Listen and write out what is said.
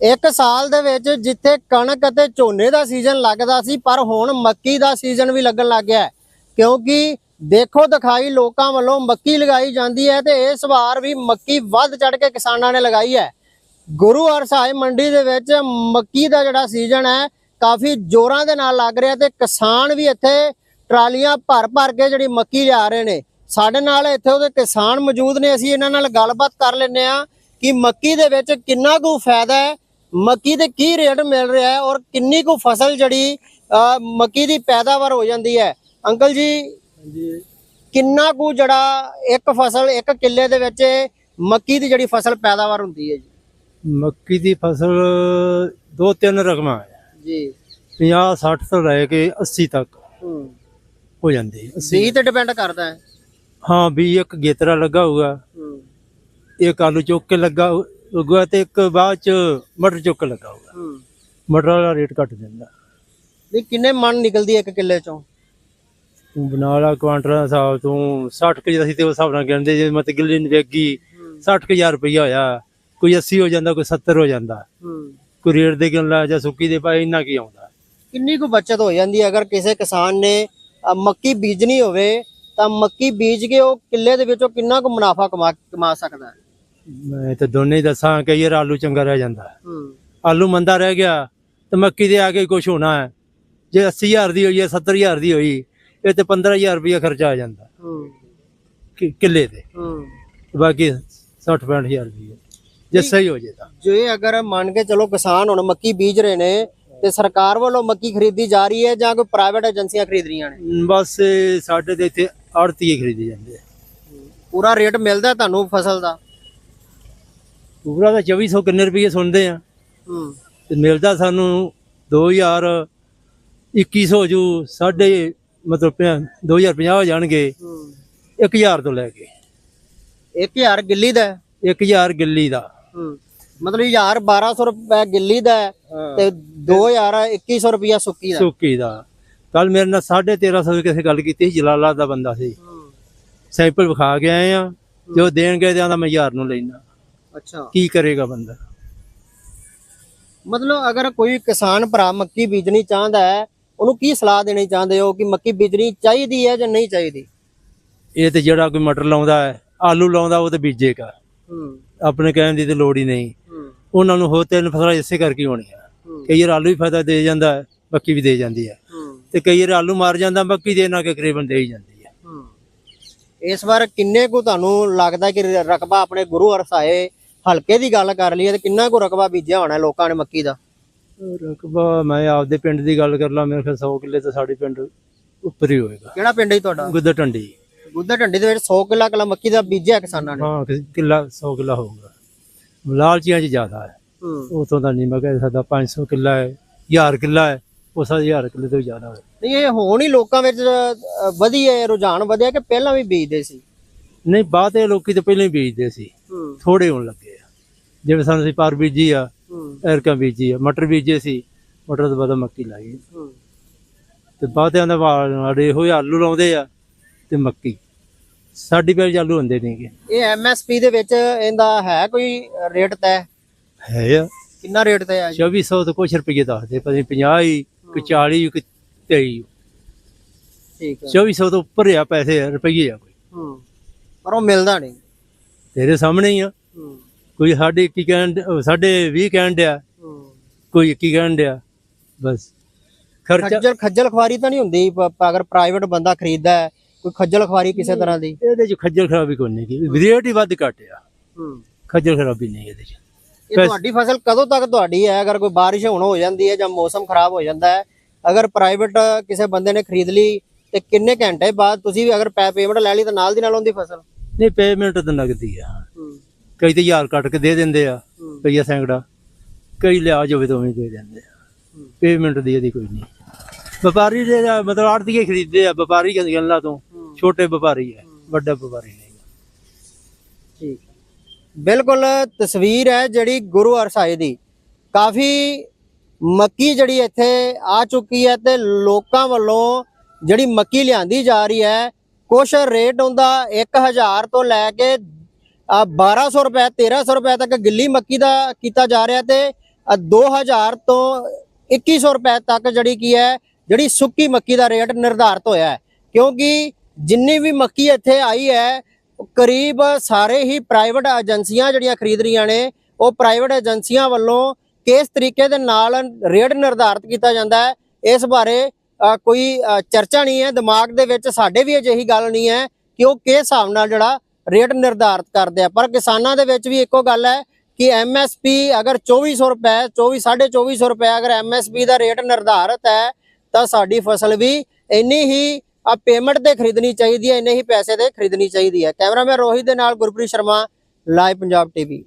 ਇੱਕ ਸਾਲ ਦੇ ਵਿੱਚ ਜਿੱਥੇ ਕਣਕ ਅਤੇ ਝੋਨੇ ਦਾ ਸੀਜ਼ਨ ਲੱਗਦਾ ਸੀ, ਪਰ ਹੁਣ ਮੱਕੀ ਦਾ ਸੀਜ਼ਨ ਵੀ ਲੱਗਣ ਲੱਗ ਗਿਆ ਕਿਉਂਕਿ ਦੇਖੋ ਦਿਖਾਈ ਲੋਕਾਂ ਵੱਲੋਂ ਮੱਕੀ ਲਗਾਈ ਜਾਂਦੀ ਹੈ ਤੇ ਇਸ ਵਾਰ ਵੀ ਮੱਕੀ ਵੱਧ ਚੜ ਕੇ ਕਿਸਾਨਾਂ ਨੇ ਲਗਾਈ ਹੈ। ਗੁਰੂ ਹਰਸਾਏ ਮੰਡੀ ਦੇ ਵਿੱਚ ਮੱਕੀ ਦਾ ਜਿਹੜਾ ਸੀਜ਼ਨ ਹੈ, ਕਾਫੀ ਜ਼ੋਰਾਂ ਦੇ ਨਾਲ ਲੱਗ ਰਿਹਾ ਤੇ ਕਿਸਾਨ ਵੀ ਇੱਥੇ ਟਰਾਲੀਆਂ ਭਰ ਭਰ ਕੇ ਜਿਹੜੀ ਮੱਕੀ ਲਿਆ ਰਹੇ ਨੇ। ਸਾਡੇ ਨਾਲ ਇੱਥੇ ਉਹਦੇ ਕਿਸਾਨ ਮੌਜੂਦ ਨੇ, ਅਸੀਂ ਇਹਨਾਂ ਨਾਲ ਗੱਲਬਾਤ ਕਰ ਲੈਂਦੇ ਆ ਕਿ ਮੱਕੀ ਦੇ ਵਿੱਚ ਕਿੰਨਾ ਕੁ ਫਾਇਦਾ ਹੈ ਮੱਕੀ ਦੇ ਕੀ ਰੇਟ ਮਿਲ ਰਿਹਾ ਹੈ ਔਰ ਕਿੰਨੀ ਕੁ ਫਸਲ ਜਿਹੜੀ ਮੱਕੀ ਦੀ ਪੈਦਾਵਾਰ ਹੋ ਜਾਂਦੀ ਹੈ? ਅੰਕਲ ਜੀ ਕਿੰਨਾ ਕੁ ਜਿਹੜਾ ਇੱਕ ਫਸਲ ਇੱਕ ਕਿੱਲੇ ਦੇ ਵਿੱਚ ਮੱਕੀ ਦੀ ਜਿਹੜੀ ਫਸਲ ਪੈਦਾਵਾਰ ਹੁੰਦੀ ਹੈ ਜੀ? ਮੱਕੀ ਦੀ ਫਸਲ ਦੋ ਤਿੰਨ ਰਕਮਾਂ ਹੈ। ਜੀ। 50 60 ਤੋਂ ਲੈ ਕੇ 80 ਤੱਕ ਹੂੰ। ਜਾਂਦੀ ਹੈ 80 ਬੀਜ ਤੇ ਡਿਪੈਂਡ ਕਰਦਾ ਹੈ? ਹਾਂ ਵੀ ਇੱਕ ਗੇਤਰਾ ਲੱਗਾ ਹੋਊਗਾ। ਇੱਕ ਆਲੂ ਚੁੱਕ ਕੇ ਲੱਗਾ ਹੋਊਗਾ ਤੇ ਇੱਕ ਬਾਅਦ ਚ ਮਟਰ ਚੁੱਕ ਲੱਗਾ ਹੂੰ। ਮਟਰ ਵਾਲਾ ਰੇਟ ਘੱਟ ਜਾਂਦਾ ਨਹੀਂ ਕਿੰਨੇ ਮਣ ਨਿਕਲਦੀ ਹੈ ਇੱਕ ਕਿੱਲੇ ਚੋਂ? ਤੂੰ ਬਣਾ ਲਾ ਕੁਆਂਟਲ ਦਾ ਹਿਸਾਬ ਤੂੰ 60 ਕਿ ਅਸੀਂ ਤੇ ਉਸ ਹਿਸਾਬ ਨਾਲ ਕਹਿੰਦੇ ਜੇ ਮਤ ਗਿੱਲੀ ਨਹੀਂ ਵੇਗੀ 60000 ਰੁਪਇਆ ਹੋਇਆ ਕੋਈ 80 ਹੋ ਜਾਂਦਾ ਕੋਈ 70 ਹੋ ਜਾਂਦਾ। ਹੂੰ। ਕੋਈ ਰੇਟ ਦੇ ਗਿਣ ਲਾ ਜਾਂ ਸੁੱਕੀ ਦੇ ਪਾਏ ਇੰਨਾ ਕੀ ਆਉਂਦਾ। ਕਿੰਨੀ ਕੁ ਬਚਤ ਹੋ ਜਾਂਦੀ ਹੈ? ਅਗਰ ਕਿਸੇ ਕਿਸਾਨ ਨੇ ਮੱਕੀ ਬੀਜਣੀ ਹੋਵੇ ਤਾਂ ਮੱਕੀ ਬੀਜ ਕੇ ਉਹ ਕਿੱਲੇ ਦੇ ਵਿੱਚੋਂ ਕਿੰਨਾ ਕੁ ਮੁਨਾਫਾ ਕਮਾ ਕਮਾ ਸਕਦਾ ਹੈ? ਮੈਂ ਤਾਂ ਦੋਨੇ ਹੀ ਦੱਸਾਂ ਕਈ ਵਾਰ ਆਲੂ ਚੰਗਾ ਰਹਿ ਜਾਂਦਾ। ਹੈ। ਹੂੰ ਆਲੂ ਮੰਦਾ ਰਹਿ ਗਿਆ ਤੇ ਮੱਕੀ ਦੇ ਆ ਕੇ ਕੁਝ ਹੋਣਾ ਹੈ। ਜੇ 80000 ਦੀ ਹੋਈ ਹੈ 70000 ਦੀ ਹੋਈ ਇਹ ਤੇ 15000 ਰੁਪਇਆ ਖਰਚਾ ਆ ਜਾਂਦਾ। ਹੂੰ। ਕਿ- ਕਿੱਲੇ ਤੇ। ਹੂੰ। ਬਾਕੀ 60 65000 ਰੁਪਇਆ ਜੇ ਸਹੀ ਹੋ ਜੇ ਤਾਂ। ਜੇ ਅਗਰ ਮੰਨ ਕੇ ਚਲੋ ਕਿਸਾਨ ਹੁਣ ਮੱਕੀ ਬੀਜ ਰਹੇ ਨੇ ਤੇ ਸਰਕਾਰ ਵੱਲੋਂ ਮੱਕੀ ਖਰੀਦੀ ਜਾ ਰਹੀ ਹੈ ਜਾਂ ਕੋਈ ਪ੍ਰਾਈਵੇਟ ਏਜੰਸੀਆਂ ਖਰੀਦ ਰਹੀਆਂ ਨੇ? ਬਸ ਇਹ ਸਾਡੇ ਦੇ ਇੱਥੇ ਆੜਤੀਏ ਖਰੀਦੇ ਜਾਂਦੇ ਆ। ਪੂਰਾ ਰੇਟ ਮਿਲਦਾ ਤੁਹਾਨੂੰ ਫਸਲ ਦਾ? ਪੂਰਾ ਤਾਂ 2400 ਕਿੰਨੇ ਰੁਪਏ ਸੁਣਦੇ ਆ। ਹੂੰ। ਤੇ ਮਿਲਦਾ ਸਾਨੂੰ 2000 2100 ਜੂ ਸਾਡੇ ਮਤਲਬ 2050 ਹੋ ਜਾਣਗੇ। ਹੂੰ। 1000 ਤੋਂ ਲੈ ਕੇ। 1000 ਗਿੱਲੀ ਦਾ ਹੈ। 1000 ਗਿੱਲੀ ਦਾ। ਹੂੰ। ਮਤਲਬ 1000 1200 ਰੁਪਏ ਗਿੱਲੀ ਦਾ ਤੇ 2000 2100 ਰੁਪਿਆ ਸੁੱਕੀ ਦਾ ਸੁੱਕੀ ਦਾ। ਕੱਲ ਮੇਰੇ ਨਾਲ 1350 ਦੀ ਕਿਸੇ ਗੱਲ ਕੀਤੀ ਸੀ ਜਲਾਲਾ ਦਾ ਬੰਦਾ ਸੀ। ਸੈਂਪਲ ਵਿਖਾ ਕੇ ਆਏ ਆ ਜੋ ਦੇਣਗੇ ਤੇ ਆਂਦਾ ਮੈਂ 1000 ਨੂੰ ਲੈਣਾ ਅੱਛਾ। ਕੀ ਕਰੇਗਾ ਬੰਦਾ? ਮਤਲਬ ਅਗਰ ਕੋਈ ਕਿਸਾਨ ਭਰਾ ਮੱਕੀ ਬੀਜਣੀ ਚਾਹੁੰਦਾ ਹੈ ਉਹਨੂੰ ਕੀ ਸਲਾਹ ਦੇਣੀ ਚਾਹੁੰਦੇ ਹੋ ਕਿ ਮੱਕੀ ਬੀਜਣੀ ਚਾਹੀਦੀ ਹੈ ਜਾਂ ਨਹੀਂ ਚਾਹੀਦੀ? ਇਹ ਤੇ ਜਿਹੜਾ ਕੋਈ ਮਟਰ ਲਾਉਂਦਾ ਹੈ ਆਲੂ ਲਾਉਂਦਾ ਉਹ ਤੇ ਬੀਜੇਗਾ। ਹੂੰ। ਆਪਣੇ ਕਹਿਣ ਦੀ ਤੇ ਲੋੜ ਹੀ ਨਹੀਂ। ਉਹਨਾਂ ਨੂੰ ਹੋ ਤਿੰਨ ਫਸਲਾਂ ਇਸੇ ਕਰਕੇ ਹੋਣੀਆਂ। ਹੂੰ। ਕਈ ਵਾਰ ਆਲੂ ਵੀ ਫਾਇਦਾ ਦੇ ਜਾਂਦਾ ਹੈ ਮੱਕੀ ਵੀ ਦੇ ਜਾਂਦੀ ਹੈ। ਤੇ ਕਈ ਵਾਰ ਆਲੂ ਮਾਰ ਜਾਂਦਾ ਮੱਕੀ ਦੇ ਨਾਲ ਕੇ ਕਰੀਬਨ ਦੇ ਹੀ ਜਾਂਦੀ ਹੈ। ਇਸ ਵਾਰ ਕਿੰਨੇ ਕੁ ਤੁਹਾਨੂੰ ਲੱਗਦਾ ਕਿ ਰਕਬਾ ਆਪਣੇ ਗੁਰੂ ਹਰਸਾਏ ਹਲਕੇ ਦੀ ਗੱਲ ਕਰ ਲਈਏ ਤੇ ਕਿੰਨਾ ਕੁ ਰਕਬਾ ਬੀਜਿਆ ਹੋਣਾ ਲੋਕਾਂ ਨੇ ਮੱਕੀ ਦਾ? ਰਕਬਾ ਮੈਂ ਆਪਦੇ ਪਿੰਡ ਦੀ ਗੱਲ ਕਰ ਲਾਂ ਮੇਰੇ ਖਿਆਲ 100 ਕਿੱਲੇ ਤਾਂ ਸਾਡੇ ਪਿੰਡ ਉੱਪਰ ਹੀ ਹੋਏਗਾ। ਕਿਹੜਾ ਪਿੰਡ ਹੈ ਜੀ ਤੁਹਾਡਾ? ਗੁੱਦਰ ਟੰਡੀ। ਗੁੱਦਾ ਢੰਡੀ ਦੇ ਵਿੱਚ 100 ਕਿੱਲਾ ਕਿੱਲਾ ਮੱਕੀ ਦਾ ਬੀਜਿਆ ਕਿਸਾਨਾਂ ਨੇ? ਹਾਂ ਕਿੱਲਾ 100 ਕਿੱਲਾ ਹੋਊਗਾ। ਲਾਲਚੀਆਂ 'ਚ ਜ਼ਿਆਦਾ ਹੈ। ਹੂੰ। ਉਤੋਂ ਦਾ ਨਹੀਂ ਮੈਂ ਸਕਦਾ 500 ਕਿੱਲਾ ਹੈ 1000 ਕਿੱਲਾ ਹੈ ਉਸ 1000 ਕਿੱਲੇ ਤੋਂ ਜ਼ਿਆਦਾ ਹੋਵੇ ਨਹੀਂ ਇਹ ਹੁਣ ਹੀ ਲੋਕਾਂ ਵਿੱਚ ਅ, ਵਧੀ ਹੈ ਰੁਝਾਨ ਵਧਿਆ ਕਿ ਪਹਿਲਾਂ ਵੀ ਬੀਜਦੇ ਸੀ? ਨਹੀਂ ਬਾਤ ਇਹ ਲੋਕੀ ਤਾਂ ਪਹਿਲਾਂ ਹੀ ਬੀਜਦੇ ਸੀ। ਥੋੜੇ ਹੋਣ ਲੱਗੇ ਆ। ਜਿਵੇਂ ਸਾਨੂੰ ਅਸੀਂ ਪਰ ਬੀਜੀ ਆ ਐਰਕਾਂ ਬੀਜੀ ਆ ਮਟਰ ਬੀਜੇ ਸੀ ਮਟਰ ਤੋਂ ਬਾਅਦ ਮੱਕੀ ਲਾਈ। ਤੇ ਬਾਤਿਆਂ ਦਾ ਵਾੜੇ ਹੋਏ ਆਲੂ ਲਾਉਂਦੇ ਆ ਤੇ ਮੱਕੀ। ਸਾਡੀ ਪੇਲ ਆਲੂ ਹੁੰਦੇ ਨਹੀਂਗੇ ਇਹ ਐਮਐਸਪੀ ਦੇ ਵਿੱਚ ਇਹਦਾ ਹੈ ਕੋਈ ਰੇਟ ਤੈ ਹੈ ਆ। ਕਿੰਨਾ ਰੇਟ ਤੈ ਜੀ? 2400 ਤੋਂ ਕੁਛ ਰੁਪਏ ਦੱਸਦੇ ਪਤਾ 50 ਹੀ ਕਿ 40 ਕਿ 23 ਠੀਕ ਹੈ 2400 ਤੋਂ ਉੱਪਰ ਆ ਪੈਸੇ ਰੁਪਏ ਆ ਕੋਈ। ਹੂੰ। ਪਰ ਉਹ ਮਿਲਦਾ ਨਹੀਂ। ਤੇਰੇ ਸਾਹਮਣੇ ਹੀ ਆ। ਕੋਈ ਸਾਡੇ ਕੀ ਕਹਿਣ ਅਹ ਸਾਡੇ 20 ਕਹਿਣ ਡਿਆ। ਕੋਈ 21 ਕਹਿਣ ਡਿਆ ਬਸ। ਖਰਚਾ ਖੱਜਲ ਖਵਾਰੀ ਤਾਂ ਨਹੀਂ ਹੁੰਦੀ ਅਗਰ ਪ੍ਰਾਈਵੇਟ ਬੰਦਾ ਖਰੀਦਦਾ ਹੈ ਕੋਈ ਖੱਜਲ ਖਵਾਰੀ ਕਿਸੇ ਤਰ੍ਹਾਂ ਦੀ? ਇਹਦੇ ਚ ਖੱਜਲ ਖਰਾਬੀ ਕੋਈ ਨਹੀਂ ਕੀ ਰੇਟ ਹੀ ਵੱਧ ਘੱਟ ਆ। ਹੂੰ। ਖੱਜਲ ਖਰਾਬੀ ਨਹੀਂ ਇਹਦੇ ਚ। ਇਹ ਤੁਹਾਡੀ ਫਸਲ ਕਦੋਂ ਤੱਕ ਤੁਹਾਡੀ ਹੈ? ਅਗਰ ਕੋਈ ਬਾਰਿਸ਼ ਹੁਣ ਹੋ ਜਾਂਦੀ ਹੈ ਜਾਂ ਮੌਸਮ ਖਰਾਬ ਹੋ ਜਾਂਦਾ ਹੈ ਅਗਰ ਪ੍ਰਾਈਵੇਟ ਕਿਸੇ ਬੰਦੇ ਨੇ ਖਰੀਦ ਲਈ ਤੇ ਕਿੰਨੇ ਘੰਟੇ ਬਾਅਦ ਤੁਸੀਂ ਵੀ ਅਗਰ ਪੇਮੈਂਟ ਲੈ ਲਈ ਤਾਂ ਨਾਲ ਦੀ ਨਾਲ ਉਹਦੀ ਫਸਲ? ਨਹੀਂ ਪੇਮੈਂਟ ਤਾਂ ਨਗਦੀ ਆ। ਕਈ ਤੇ ਹਜ਼ਾਰ ਕੱਟ ਕੇ ਦੇ ਦਿੰਦੇ ਆ। ਰੁਪਈਆ ਸੈਂਕੜਾ। ਕਈ ਲਿਆਜ ਹੋਵੇ ਤਾਂ ਉਵੇਂ ਦੇ ਦਿੰਦੇ ਆ। ਪੇਮੈਂਟ ਦੀ ਇਹਦੀ ਕੋਈ ਨਹੀਂ। ਵਪਾਰੀ ਦੇ ਮਤਲਬ ਆੜਤੀਏ ਖਰੀਦਦੇ ਆ ਵਪਾਰੀ ਗੱਲਾਂ ਤੋਂ। ਛੋਟੇ ਵਪਾਰੀ ਹੈ। ਵੱਡਾ ਵਪਾਰੀ ਨਹੀਂ। ਠੀਕ ਬਿਲਕੁਲ ਤਸਵੀਰ ਹੈ ਜਿਹੜੀ ਗੁਰੂ ਅਰਸਾਏ ਦੀ। ਕਾਫੀ ਮੱਕੀ ਜਿਹੜੀ ਇੱਥੇ ਆ ਚੁੱਕੀ ਹੈ ਤੇ ਲੋਕਾਂ ਵੱਲੋਂ ਜਿਹੜੀ ਮੱਕੀ ਲਿਆਂਦੀ ਜਾ ਰਹੀ ਹੈ ਕੁਛ ਰੇਟ ਹੁੰਦਾ 1000 ਤੋਂ ਲੈ ਕੇ ਆ 1200 ਰੁਪਏ 1300 ਰੁਪਏ ਤੱਕ ਗਿੱਲੀ ਮੱਕੀ ਦਾ ਕੀਤਾ ਜਾ ਰਿਹਾ ਤੇ ਅ, 2000 ਤੋਂ 2100 ਰੁਪਏ ਤੱਕ ਜਿਹੜੀ ਕੀ ਹੈ ਜਿਹੜੀ ਸੁੱਕੀ ਮੱਕੀ ਦਾ ਰੇਟ ਨਿਰਧਾਰਤ ਹੋਇਆ ਹੈ। ਕਿਉਂਕਿ ਜਿੰਨੀ ਵੀ ਮੱਕੀ ਇੱਥੇ ਆਈ ਹੈ ਕਰੀਬ ਸਾਰੇ ਹੀ ਪ੍ਰਾਈਵੇਟ ਏਜੰਸੀਆਂ ਜਿਹੜੀਆਂ ਖਰੀਦ ਰਹੀਆਂ ਨੇ ਉਹ ਪ੍ਰਾਈਵੇਟ ਏਜੰਸੀਆਂ ਵੱਲੋਂ ਕਿਸ ਤਰੀਕੇ ਦੇ ਨਾਲ ਰੇਟ ਨਿਰਧਾਰਤ ਕੀਤਾ ਜਾਂਦਾ ਹੈ ਇਸ ਬਾਰੇ ਕੋਈ ਚਰਚਾ ਨਹੀਂ ਹੈ। ਦਿਮਾਗ ਦੇ ਵਿੱਚ ਸਾਡੇ ਵੀ ਅਜਿਹੀ ਗੱਲ ਨਹੀਂ ਹੈ ਕਿ ਉਹ ਕਿਸ ਹਿਸਾਬ ਨਾਲ ਜਿਹੜਾ ਰੇਟ ਨਿਰਧਾਰਤ ਕਰਦੇ ਆ। ਪਰ ਕਿਸਾਨਾਂ ਦੇ ਵਿੱਚ ਵੀ ਇੱਕੋ ਗੱਲ ਹੈ ਕਿ ਐਮਐਸਪੀ ਅਗਰ 2400 ਰੁਪਏ 24 2450 ਰੁਪਏ ਅਗਰ ਐਮਐਸਪੀ ਦਾ ਰੇਟ ਨਿਰਧਾਰਿਤ ਹੈ, ਤਾਂ ਸਾਡੀ ਫਸਲ ਵੀ ਇੰਨੀ ਹੀ ਆ ਪੇਮੈਂਟ ਤੇ ਖਰੀਦਣੀ ਚਾਹੀਦੀ ਹੈ, ਇੰਨੇ ਹੀ ਪੈਸੇ ਤੇ ਖਰੀਦਣੀ ਚਾਹੀਦੀ ਹੈ। ਕੈਮਰਾਮੈਨ ਰੋਹਿਤ ਦੇ ਨਾਲ ਗੁਰਪ੍ਰੀਤ ਸ਼ਰਮਾ, ਲਾਈਵ ਪੰਜਾਬ ਟੀਵੀ।